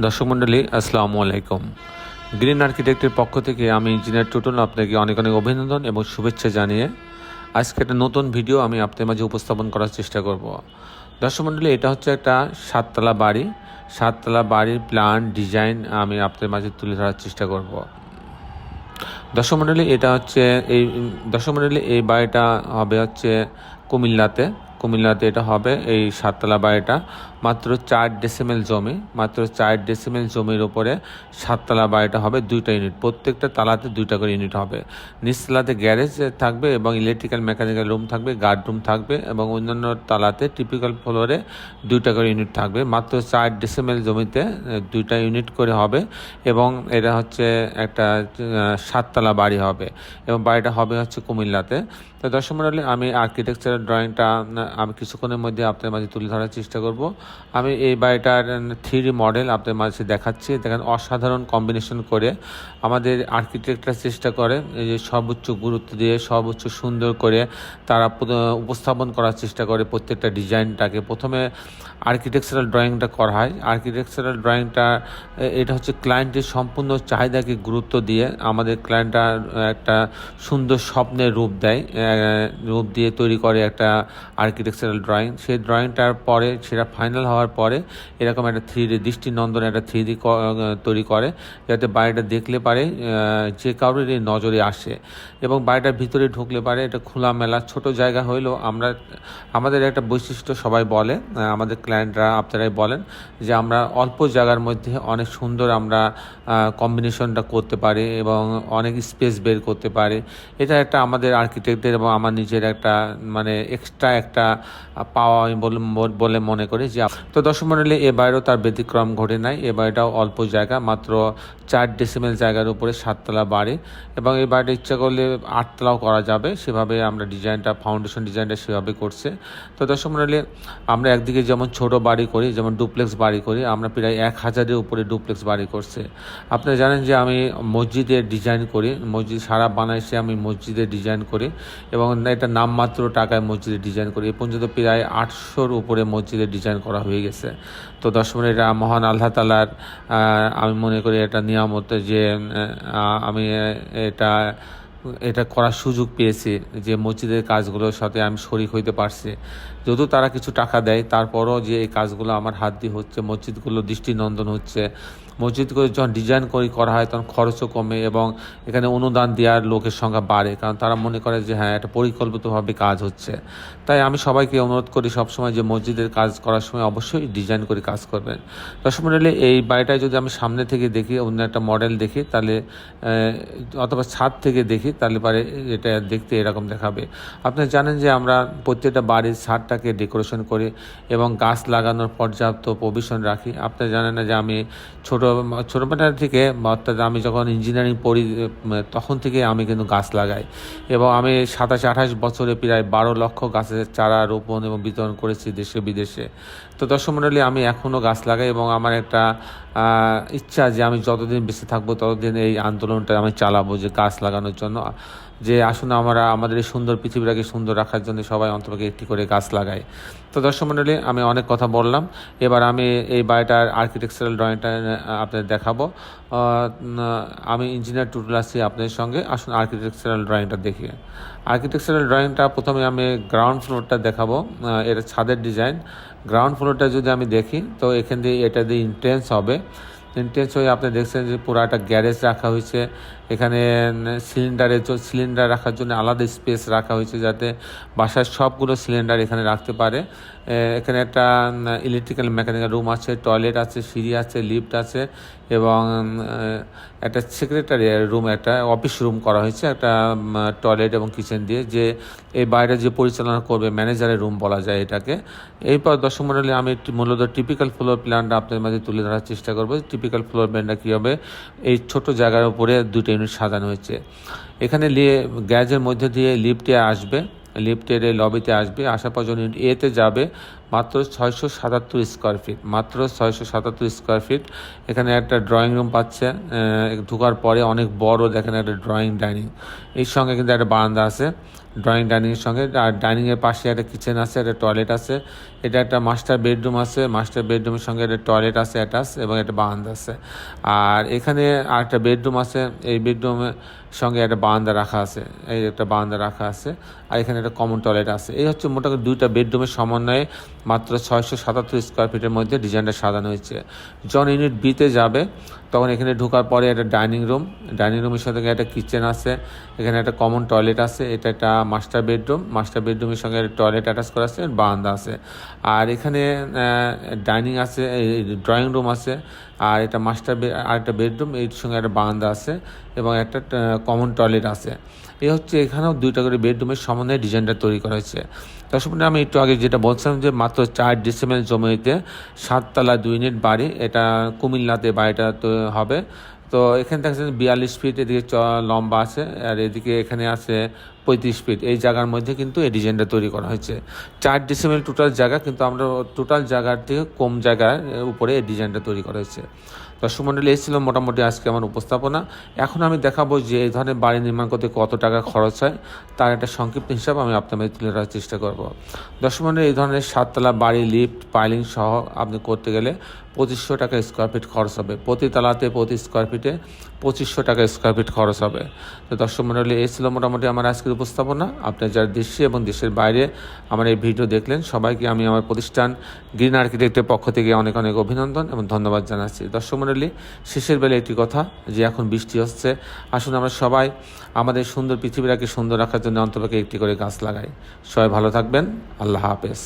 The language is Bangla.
দর্শক মণ্ডলী, আসসালামু আলাইকুম। গ্রিন আর্কিটেক্টের পক্ষ থেকে আমি ইঞ্জিনিয়ার টুটুল আপনাকে অনেক অনেক অভিনন্দন এবং শুভেচ্ছা জানিয়ে আজকে একটা নতুন ভিডিও আমি আপনাদের মাঝে উপস্থাপন করার চেষ্টা করব। দর্শক মণ্ডলী, এটা হচ্ছে একটা সাততলা বাড়ি। সাততলা বাড়ির প্ল্যান ডিজাইন আমি আপনাদের মাঝে তুলে ধরার চেষ্টা করব। দর্শক মণ্ডলী, এটা হচ্ছে এই, দর্শক মণ্ডলী, এই বাড়িটা হবে হচ্ছে কুমিল্লাতে। কুমিল্লাতে এটা হবে, এই সাততলা বাড়িটা। মাত্র চার ডেসিমেল জমি, মাত্র চার ডেসিমেল জমির উপরে সাততলা বাড়িটা হবে, দুইটা ইউনিট প্রত্যেকটা তালাতে দুইটা করে ইউনিট হবে। নিচতলাতে গ্যারেজ থাকবে এবং ইলেকট্রিক্যাল মেকানিক্যাল রুম থাকবে গার্ড রুম থাকবে এবং অন্যান্য তালাতে টিপিক্যাল ফ্লোরে দুইটা করে ইউনিট থাকবে। মাত্র চার ডেসিমেল জমিতে দুইটা ইউনিট করে হবে এবং এটা হচ্ছে একটা সাততলা বাড়ি হবে এবং বাড়িটা হবে হচ্ছে কুমিল্লাতে। তো দর্শক মণ্ডলী আমি আর্কিটেকচারের ড্রয়িংটা আমি কিছুক্ষণের মধ্যে আপনার মাঝে তুলে ধরার চেষ্টা করব। আমি এই বাড়িটার থ্রি মডেল আপনার মাঝে দেখাচ্ছি। দেখেন, অসাধারণ কম্বিনেশন করে আমাদের আর্কিটেক্টরা চেষ্টা করে যে সর্বোচ্চ গুরুত্ব দিয়ে, সর্বোচ্চ সুন্দর করে তারা উপস্থাপন করার চেষ্টা করে প্রত্যেকটা ডিজাইনটাকে। প্রথমে আর্কিটেকচারাল ড্রয়িংটা করা হয়। আর্কিটেকচারাল ড্রয়িংটা এটা হচ্ছে ক্লায়েন্টের সম্পূর্ণ চাহিদাকে গুরুত্ব দিয়ে আমাদের ক্লায়েন্টটা একটা সুন্দর স্বপ্নের রূপ দেয় রূপ দিয়ে তৈরি করে একটা আর্কিটেকচারাল ড্রয়িং। সেই ড্রয়িংটার পরে, সেটা ফাইনাল হওয়ার পরে এরকম একটা থ্রি ডি দৃষ্টিনন্দন একটা থ্রি ডি তৈরি করে, যাতে বাড়িটা দেখলে পারে যে কারোর এই নজরে আসে। এবং বাড়িটার ভিতরে ঢুকলে পারে, এটা খোলামেলা ছোট জায়গা হইলেও আমরা, আমাদের একটা বৈশিষ্ট্য সবাই বলে আমাদের ক্লায়েন্টরা আপনারাই বলেন, যে আমরা অল্প জায়গার মধ্যে অনেক সুন্দর আমরা কম্বিনেশনটা করতে পারি এবং অনেক স্পেস বের করতে পারি। এটা একটা আমাদের আর্কিটেক্টদের এবং আমার নিজের একটা মানে এক্সট্রা একটা পাওয়া বলে- মনে করি যে তো দর্শক এ বাড়িরও তার ব্যতিক্রম ঘটে নাই। এ বাড়িটাও অল্প জায়গা, মাত্র চার ডেসিমেল জায়গার উপরে সাততলা বাড়ি। এবং এই বাড়িটা ইচ্ছা করলে আটতলাও করা যাবে। সেভাবে আমরা ডিজাইনটা ফাউন্ডেশন ডিজাইনটা সেভাবে করছে। তো দর্শক মন্ডলী, আমরা একদিকে যেমন ছোট বাড়ি করি, যেমন ডুপ্লেক্স বাড়ি করি, আমরা প্রায় এক হাজারের উপরে ডুপ্লেক্স বাড়ি করছে। আপনারা জানেন যে আমি মসজিদের ডিজাইন করি, মসজিদ সারা বানাইছে আমি মসজিদের ডিজাইন করি এবং এটা নামমাত্র টাকায় মসজিদের ডিজাইন করি। পর্যন্ত প্রায় আটশোর উপরে মসজিদের ডিজাইন করা হয়ে গেছে। তো দর্শক এটা মহান আল্লাহ তালার আমি মনে করি এটা নিয়ামত যে আমি এটা এটা করার সুযোগ পেয়েছে যে মসজিদের কাজগুলোর সাথে আমি শরিক হইতে পারছি। যদিও তারা কিছু টাকা দেয়, তারপরও যে এই কাজগুলো আমার হাত দিয়ে হচ্ছে, মসজিদগুলো দৃষ্টিনন্দন হচ্ছে। মসজিদগুলো যখন ডিজাইন করে, করা হয়, তখন খরচও কমে এবং এখানে অনুদান দেওয়ার লোকের সংখ্যা বাড়ে। কারণ তারা মনে করে যে হ্যাঁ এটা পরিকল্পিতভাবে কাজ হচ্ছে। তাই আমি সবাইকে অনুরোধ করি সবসময় যে মসজিদের কাজ করার সময় অবশ্যই ডিজাইন করে কাজ করবেন। দর্শক মন্ডলী, এই বাড়িটায় যদি আমি সামনে থেকে দেখি, অন্য একটা মডেল দেখি, তাহলে অথবা ছাদ থেকে দেখি তাহলে পারে এটা দেখতে এরকম দেখাবে। আপনি জানেন যে আমরা প্রত্যেকটা বাড়ির ছাদটাকে ডেকোরেশন করি এবং গাছ লাগানোর পর্যাপ্ত প্রভিশন রাখি। আপনি জানেন না যে আমি ছোটো, ছোটোবেলা থেকে অর্থাৎ আমি যখন ইঞ্জিনিয়ারিং পড়ি, তখন থেকে আমি কিন্তু গাছ লাগাই এবং আমি সাতাশ, আঠাশ বছরে প্রায় বারো লক্ষ গাছের চারা রোপণ এবং বিতরণ করেছি দেশে বিদেশে। তো দর্শক মণ্ডলী আমি এখনও গাছ লাগাই এবং আমার একটা ইচ্ছা যে আমি যতদিন বেঁচে থাকব ততদিন এই আন্দোলনটা আমি চালাবো যে গাছ লাগানোর জন্য। যে আসুন আমরা আমাদের এই সুন্দর পৃথিবীটাকে সুন্দর রাখার জন্য সবাই অন্তপক্ষে একটি করে গাছ লাগাই। তো দর্শক মণ্ডলী, আমি অনেক কথা বললাম। এবার আমি এই বাড়িটার আর্কিটেকচারাল ড্রয়িংটা আপনাদের দেখাবো। আমি ইঞ্জিনিয়ার টুটুল আছি আপনাদের সঙ্গে। আসুন আর্কিটেকচারাল ড্রয়িংটা দেখি। আর্কিটেকচারাল ড্রয়িংটা প্রথমে আমি গ্রাউন্ড ফ্লোরটা দেখাবো। এটা ছাদের ডিজাইন গ্রাউন্ড ফ্লোরটা যদি আমি দেখি, তো এখান দিয়ে এটা দিয়ে ইন্টেন্স হবে। ইন্টেন্স হয়ে আপনি দেখছেন যে পুরো একটা গ্যারেজ রাখা হয়েছে। এখানে সিলিন্ডারে সিলিন্ডার রাখার জন্য আলাদা স্পেস রাখা হয়েছে যাতে বাসার সবগুলো সিলিন্ডার এখানে রাখতে পারে। এখানে একটা ইলেকট্রিক্যাল মেকানিক্যাল রুম আছে টয়লেট আছে, সিঁড়ি আছে লিফট আছে এবং একটা সেক্রেটারি রুম একটা অফিস রুম করা হয়েছে, একটা টয়লেট এবং কিচেন দিয়ে যে এই বাইরে যে পরিচালনা করবে ম্যানেজারের রুম বলা যায় এটাকে। এরপর দর্শক মন্ডলী, আমি মূলত টিপিক্যাল ফ্লোর প্ল্যানটা আপনাদের মাঝে তুলে ধরার চেষ্টা করব। টিপিক্যাল ফ্লোর প্ল্যানটা কী হবে? এই ছোট জায়গার উপরে দুটো ইউনিট সাজানো হয়েছে। এখানে গ্যাজের মধ্যে দিয়ে লিফটে আসবে, লিফটের লবিতে আসবে, আসার পর যখন এতে যাবে মাত্র ছয়শো সাতাত্তর স্কোয়ার ফিট মাত্র ছয়শো সাতাত্তর স্কোয়ার ফিট এখানে একটা ড্রয়িং রুম পাচ্ছে ঢোকার পরে অনেক বড় দেখেন একটা ড্রয়িং ডাইনিং এর সঙ্গে কিন্তু একটা বারান্দা আছে ড্রয়িং ডাইনিংয়ের সঙ্গে। আর ডাইনিংয়ের পাশে একটা কিচেন আছে, একটা টয়লেট আছে। এটা একটা মাস্টার বেডরুম আছে মাস্টার বেডরুমের সঙ্গে একটা টয়লেট আছে অ্যাটাচ এবং একটা বারান্দা আছে। আর এখানে আরেকটা বেডরুম আছে, এই বেডরুমের সঙ্গে একটা বারান্দা রাখা আছে, এই একটা বারান্দা রাখা আছে। আর এখানে একটা কমন টয়লেট আছে। এই হচ্ছে মোটামুটি দুইটা বেডরুমের সমন্বয়ে মাত্র ছয়শো সাতাত্তর স্কোয়ার ফিটের মধ্যে ডিজাইনটা সাজানো হয়েছে। যখন ইউনিট বিতে যাবে, তখন এখানে ঢোকার পরে একটা ডাইনিং রুম ডাইনিং রুমের সাথে একটা কিচেন আছে, এখানে একটা কমন টয়লেট আছে, এটা একটা মাস্টার বেডরুম মাস্টার বেডরুমের সঙ্গে টয়লেট অ্যাটাচ করা আছে, বারান্দা আছে। আর এখানে ডাইনিং আছে ড্রয়িং রুম আছে আর এটা মাস্টার আর একটা বেডরুম এর সঙ্গে একটা বারান্দা আছে এবং একটা কমন টয়লেট আছে। এ হচ্ছে এখানেও দুইটা করে বেডরুমের সমন্বয়ে ডিজাইনটা তৈরি করা হয়েছে। দর্শক আমি একটু আগে যেটা বলছিলাম যে মাত্র চার ডিসেম্বর জমিতে সাততলা দুই ইউনিট বাড়ি, এটা কুমিল্লাতে বাড়িটা হবে। তো এখানে দেখছেন বিয়াল্লিশ ফিট এদিকে লম্বা আছে, আর এদিকে এখানে আছে পঁয়ত্রিশ ফিট এই জায়গার মধ্যে কিন্তু এই ডিজাইনটা তৈরি করা হয়েছে। চার ডিসেম্বর টোটাল জায়গা, কিন্তু আমরা টোটাল জায়গার থেকে কম জায়গার উপরে এই ডিজাইনটা তৈরি করা হয়েছে। দর্শক মণ্ডলী এই ছিল মোটামুটি আজকে আমার উপস্থাপনা। এখন আমি দেখাবো যে এই ধরনের বাড়ি নির্মাণ করতে কত টাকা খরচ হয়, তার একটা সংক্ষিপ্ত হিসাব আমি আপনাদের তুলে ধরার চেষ্টা করব। দর্শক এই ধরনের সাততলা বাড়ি লিফট পাইলিং সহ আপনি করতে গেলে পঁচিশশো টাকা স্কোয়ার ফিট খরচ হবে। প্রতি তলাতে প্রতি স্কোয়ার ফিটে পঁচিশশো টাকা স্কোয়ার ফিট খরচ হবে। তো দর্শক মণ্ডলী এই ছিল মোটামুটি আমার আজকের উপস্থাপনা। আপনি যারা দেশে এবং দেশের বাইরে আমার এই ভিডিও দেখলেন, সবাইকে আমি আমার প্রতিষ্ঠান গ্রিন আর্কিটেক্টের পক্ষ থেকে অনেক অনেক অভিনন্দন এবং ধন্যবাদ জানাচ্ছি। দর্শক মণ্ডলী শেষের বেলা একটি কথা, যে এখন বৃষ্টি হচ্ছে। আসুন আমরা সবাই আমাদের সুন্দর পৃথিবীটাকে সুন্দর রাখার জন্য অন্তপক্ষে একটি করে গাছ লাগাই। সবাই ভালো থাকবেন। আল্লাহ হাফেজ।